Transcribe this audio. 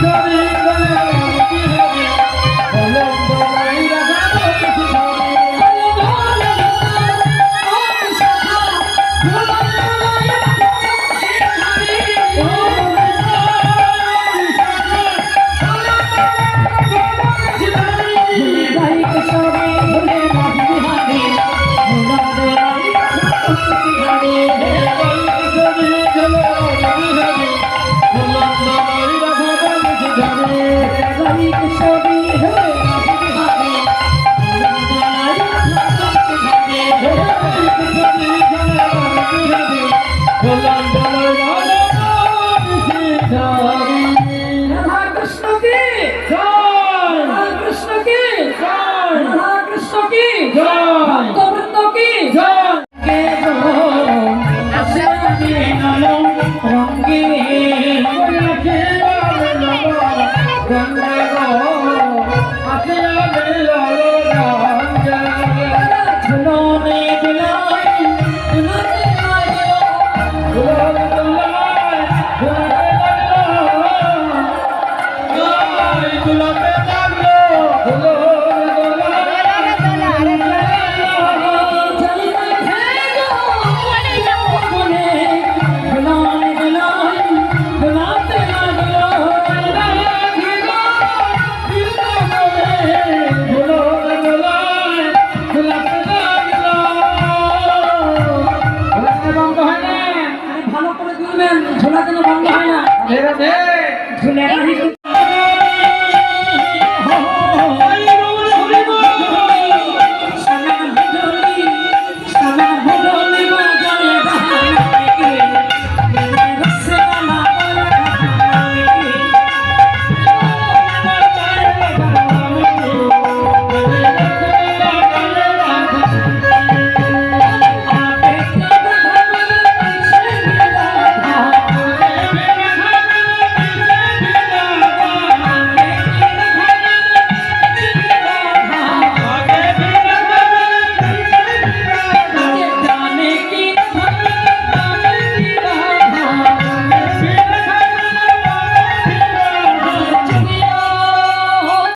Sorry. Krishna こんば。ঝোলা যেন বন্ধ হয় না?